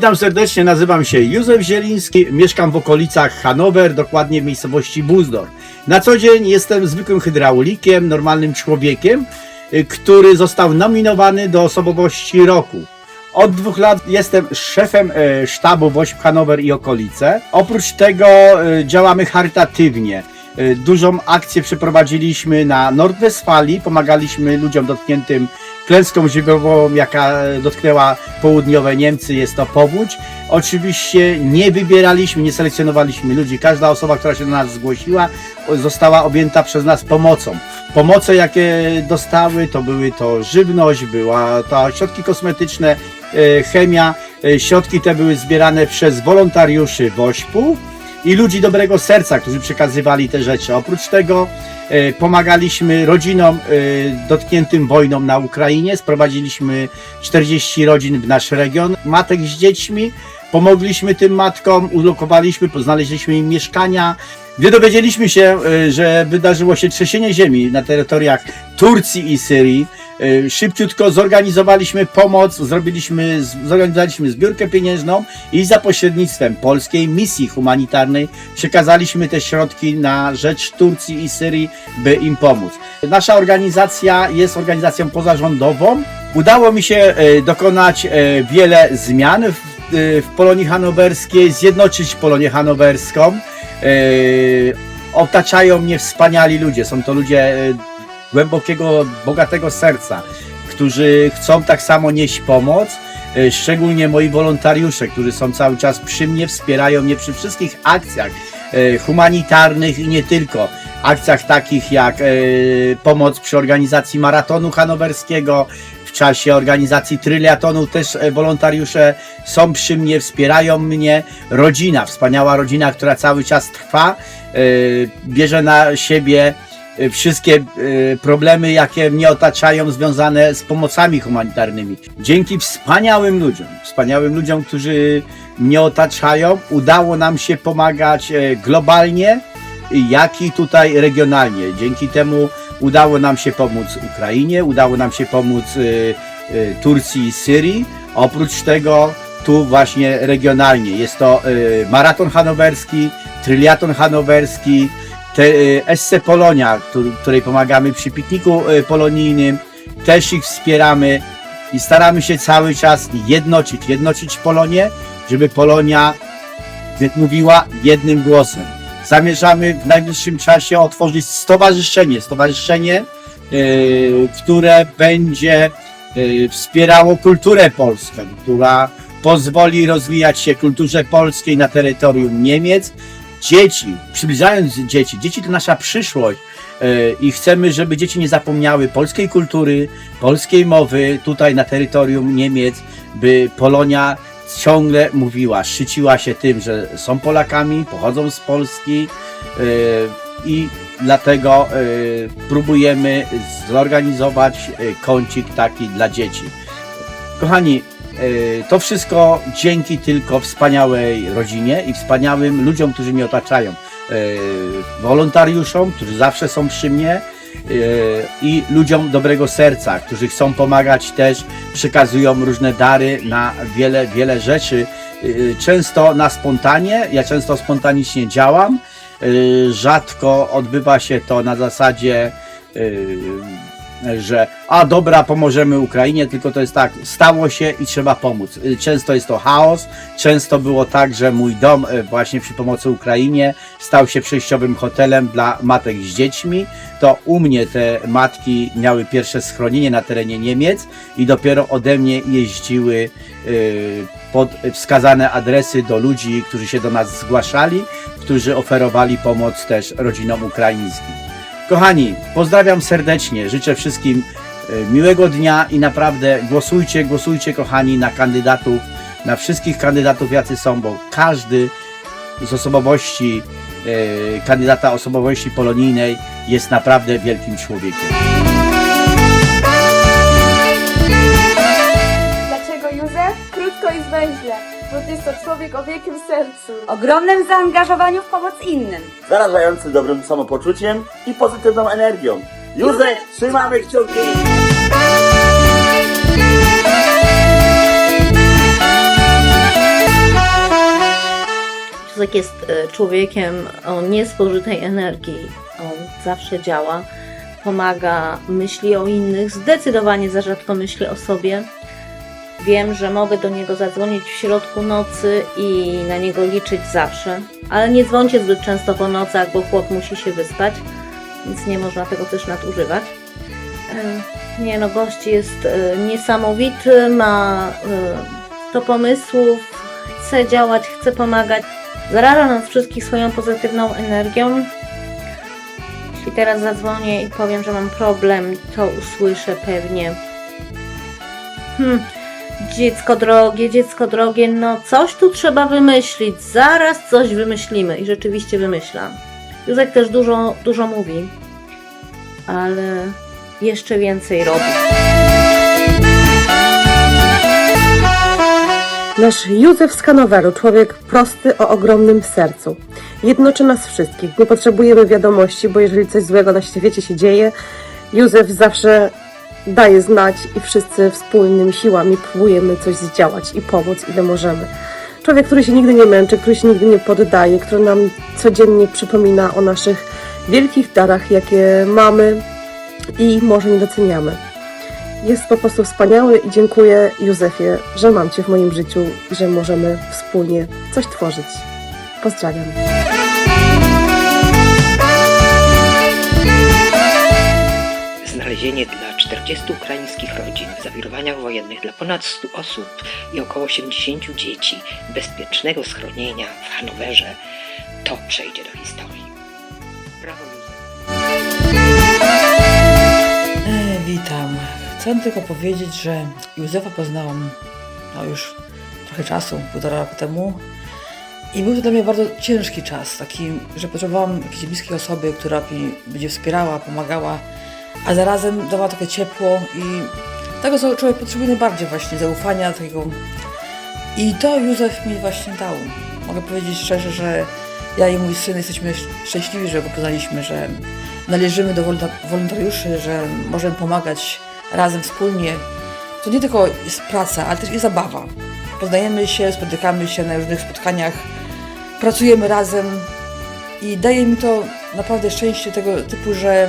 Witam serdecznie, nazywam się Józef Zieliński, mieszkam w okolicach Hanower, dokładnie w miejscowości Buzdor. Na co dzień jestem zwykłym hydraulikiem, normalnym człowiekiem, y, który został nominowany do osobowości roku. Od dwóch lat jestem szefem e, sztabu WOŚP Hanower i okolice. Oprócz tego e, działamy charytatywnie. E, Dużą akcję przeprowadziliśmy na Nordwestfalii, pomagaliśmy ludziom dotkniętym klęską żywiołową, jaka dotknęła południowe Niemcy, jest to powódź. Oczywiście nie wybieraliśmy, nie selekcjonowaliśmy ludzi. Każda osoba, która się do nas zgłosiła, została objęta przez nas pomocą. Pomoce, jakie dostały, to były to żywność, była to środki kosmetyczne, e, chemia. E, Środki te były zbierane przez wolontariuszy WOŚP-u i ludzi dobrego serca, którzy przekazywali te rzeczy. Oprócz tego e, pomagaliśmy rodzinom e, dotkniętym wojną na Ukrainie. Sprowadziliśmy 40 rodzin w nasz region, matek z dziećmi. Pomogliśmy tym matkom, ulokowaliśmy, znaleźliśmy im mieszkania. Gdy dowiedzieliśmy się, e, że wydarzyło się trzęsienie ziemi na terytoriach Turcji i Syrii, e, szybciutko zorganizowaliśmy pomoc, zrobiliśmy, zorganizowaliśmy zbiórkę pieniężną i za pośrednictwem polskiej misji humanitarnej przekazaliśmy te środki na rzecz Turcji i Syrii, by im pomóc. Nasza organizacja jest organizacją pozarządową. Udało mi się e, dokonać wiele zmian w Polonii Hanowerskiej, zjednoczyć Polonię Hanowerską. E, Otaczają mnie wspaniali ludzie. Są to ludzie e, głębokiego, bogatego serca, którzy chcą tak samo nieść pomoc. E, Szczególnie moi wolontariusze, którzy są cały czas przy mnie, wspierają mnie przy wszystkich akcjach humanitarnych i nie tylko. Akcjach takich jak pomoc przy organizacji maratonu hanowerskiego, w czasie organizacji tryliatonu też e, wolontariusze są przy mnie, wspierają mnie. Rodzina, wspaniała rodzina, która cały czas trwa, e, bierze na siebie e, wszystkie problemy, jakie mnie otaczają, związane z pomocami humanitarnymi. Dzięki wspaniałym ludziom, wspaniałym ludziom, którzy mnie otaczają, udało nam się pomagać globalnie, jak i tutaj regionalnie. Dzięki temu udało nam się pomóc Ukrainie, udało nam się pomóc e, e, Turcji i Syrii. Oprócz tego tu właśnie regionalnie. Jest to e, maraton hanowerski, tryliaton hanowerski, SC Polonia, któr- której pomagamy przy pikniku polonijnym, też ich wspieramy i staramy się cały czas jednoczyć, jednoczyć Polonię, żeby Polonia mówiła jednym głosem. Zamierzamy w najbliższym czasie otworzyć stowarzyszenie, stowarzyszenie, e, które będzie e, wspierało kulturę polską, która pozwoli rozwijać się kulturze polskiej na terytorium Niemiec. Dzieci, przybliżając dzieci, dzieci to nasza przyszłość e, i chcemy, żeby dzieci nie zapomniały polskiej kultury, polskiej mowy tutaj na terytorium Niemiec, by Polonia ciągle mówiła, szczyciła się tym, że są Polakami, pochodzą z Polski e, i dlatego e, próbujemy zorganizować e, kącik taki dla dzieci. Kochani, to wszystko dzięki tylko wspaniałej rodzinie i wspaniałym ludziom, którzy mnie otaczają. Wolontariuszom, którzy zawsze są przy mnie i ludziom dobrego serca, którzy chcą pomagać też, przekazują różne dary na wiele, wiele rzeczy. E, Często na spontanie, ja często spontanicznie działam. E, Rzadko odbywa się to na zasadzie e, że a dobra, pomożemy Ukrainie, tylko to jest tak, stało się i trzeba pomóc. Y, Często jest to chaos, często było tak, że mój dom y, właśnie przy pomocy Ukrainie stał się przejściowym hotelem dla matek z dziećmi. To u mnie te matki miały pierwsze schronienie na terenie Niemiec i dopiero ode mnie jeździły y, pod wskazane adresy do ludzi, którzy się do nas zgłaszali, którzy oferowali pomoc też rodzinom ukraińskim. Kochani, pozdrawiam serdecznie, życzę wszystkim e, miłego dnia i naprawdę głosujcie, głosujcie kochani na kandydatów, na wszystkich kandydatów jacy są, bo każdy z osobowości, e, kandydata osobowości polonijnej jest naprawdę wielkim człowiekiem. Dlaczego Józef? Krótko i zwięźle, bo jest to człowiek o wielkim sercu. ogromnym zaangażowaniu w pomoc innym. zarażający dobrym samopoczuciem i pozytywną energią. Józef, trzymamy kciuki! Józek jest e, człowiekiem o niespożytej energii. On zawsze działa, pomaga, myśli o innych, zdecydowanie za rzadko myśli o sobie. Wiem, że mogę do niego zadzwonić w środku nocy i na niego liczyć zawsze, ale nie dzwońcie zbyt często po nocach, bo chłop musi się wyspać, więc nie można tego też nadużywać. E, Nie no, gość jest e, niesamowity, ma e, 100 pomysłów, chce działać, chce pomagać, zaraża nas wszystkich swoją pozytywną energią. Jeśli teraz zadzwonię i powiem, że mam problem, to usłyszę pewnie. Hmm, dziecko drogie, dziecko drogie, no coś tu trzeba wymyślić, zaraz coś wymyślimy i rzeczywiście wymyślam. Józek też dużo, dużo mówi, ale jeszcze więcej robi. Nasz Józef z Kanoweru, człowiek prosty o ogromnym sercu. Jednoczy nas wszystkich. Nie potrzebujemy wiadomości, bo jeżeli coś złego na świecie się dzieje, Józef zawsze daje znać i wszyscy wspólnymi siłami próbujemy coś zdziałać i pomóc, ile możemy. Człowiek, który się nigdy nie męczy, który się nigdy nie poddaje, który nam codziennie przypomina o naszych wielkich darach, jakie mamy i może nie doceniamy. Jest po prostu wspaniały i dziękuję Józefie, że mam Cię w moim życiu i że możemy wspólnie coś tworzyć. Pozdrawiam. Znalezienie dla 40 ukraińskich rodzin w zawirowaniach wojennych dla ponad 100 osób i około 80 dzieci bezpiecznego schronienia w Hanowerze to przejdzie do historii. Brawo Józef. E, witam. Chcę tylko powiedzieć, że Józefa poznałam no już trochę czasu, półtora roku temu. I był to dla mnie bardzo ciężki czas, taki, że potrzebowałam jakiejś bliskiej osoby, która mi będzie wspierała, pomagała, a zarazem dawała takie ciepło i tego, co człowiek potrzebuje najbardziej właśnie, zaufania takiego. I to Józef mi właśnie dał. Mogę powiedzieć szczerze, że ja i mój syn jesteśmy szczęśliwi, że go poznaliśmy, że należymy do wolonta- wolontariuszy, że możemy pomagać razem, wspólnie. To nie tylko jest praca, ale też i zabawa. Poznajemy się, spotykamy się na różnych spotkaniach, pracujemy razem i daje mi to naprawdę szczęście tego typu, że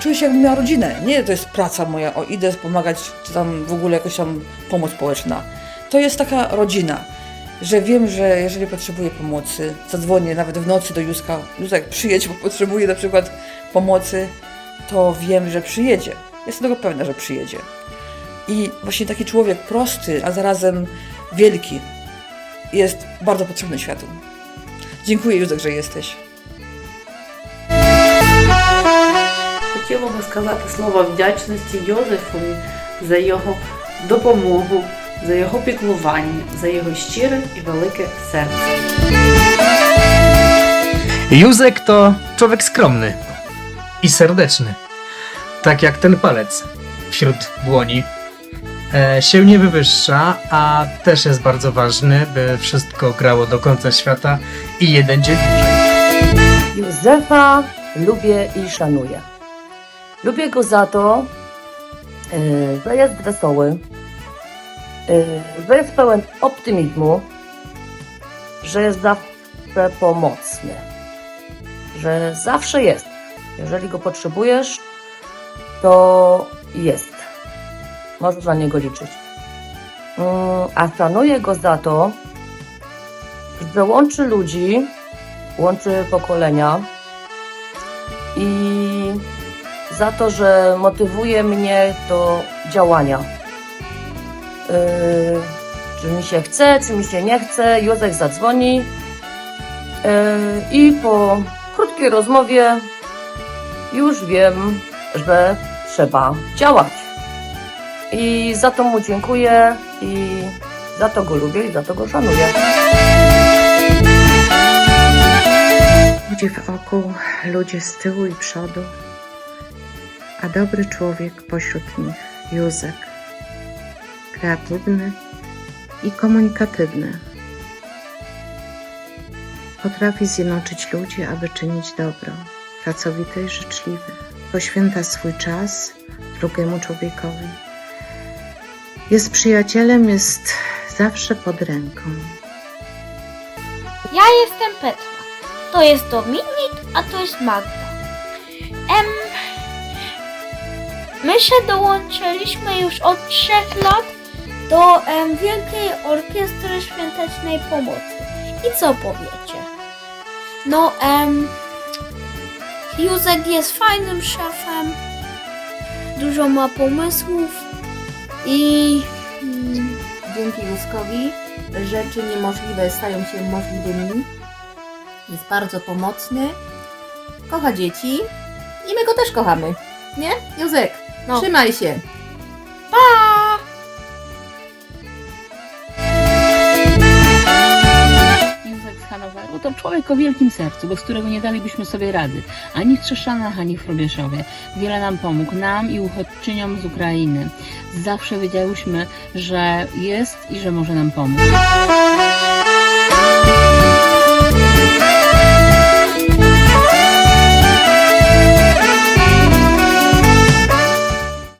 czuję się jakbym miała rodzinę. Nie, to jest praca moja, o idę pomagać, czy tam w ogóle jakaś tam pomoc społeczna. To jest taka rodzina, że wiem, że jeżeli potrzebuję pomocy, zadzwonię nawet w nocy do Józka, Józek przyjedź, bo potrzebuję na przykład pomocy, to wiem, że przyjedzie. Jestem tego pewna, że przyjedzie. I właśnie taki człowiek prosty, a zarazem wielki jest bardzo potrzebny światu. Dziękuję Józek, że jesteś. Хотіла би сказати слова вдячності Йозефові за його допомогу, за його піклування, за його щире і велике серце. Józek to człowiek skromny i serdeczny. Tak jak ten palec wśród dłoni. E, się nie wywyższa, a też jest bardzo ważny, by wszystko grało do końca świata i jeden dzień dłużej. Józefa lubię i szanuję. Lubię go za to, yy, że jest wesoły, yy, że jest pełen optymizmu, że jest zawsze pomocny, że zawsze jest. Jeżeli go potrzebujesz, to jest. Możesz na niego liczyć. Yy, a szanuję go za to, że łączy ludzi, łączy pokolenia i za to, że motywuje mnie do działania. Yy, czy mi się chce, czy mi się nie chce, Józef zadzwoni yy, i po krótkiej rozmowie już wiem, że trzeba działać. I za to mu dziękuję i za to go lubię i za to go szanuję. Ludzie wokół, ludzie z tyłu i przodu, a dobry człowiek pośród nich, Józek. Kreatywny i komunikatywny. Potrafi zjednoczyć ludzi, aby czynić dobro. Pracowity i życzliwy. Poświęca swój czas drugiemu człowiekowi. Jest przyjacielem, jest zawsze pod ręką. Ja jestem Petra. To jest Dominik, a to jest Magda. My się dołączyliśmy już od trzech lat do em, Wielkiej Orkiestry Świątecznej Pomocy. I co powiecie? No, em, Józek jest fajnym szefem, dużo ma pomysłów i mm, Dzięki Józkowi rzeczy niemożliwe stają się możliwymi. Jest bardzo pomocny, kocha dzieci i my go też kochamy. Nie? Józek, No. trzymaj się. pa! Józef z Hanoweru to człowiek o wielkim sercu, bez którego nie dalibyśmy sobie rady. Ani w Trzeszczanach, ani w Chrobieszowie. Wiele nam pomógł, nam i uchodźczyniom z Ukrainy. Zawsze wiedziałyśmy, że jest i że może nam pomóc.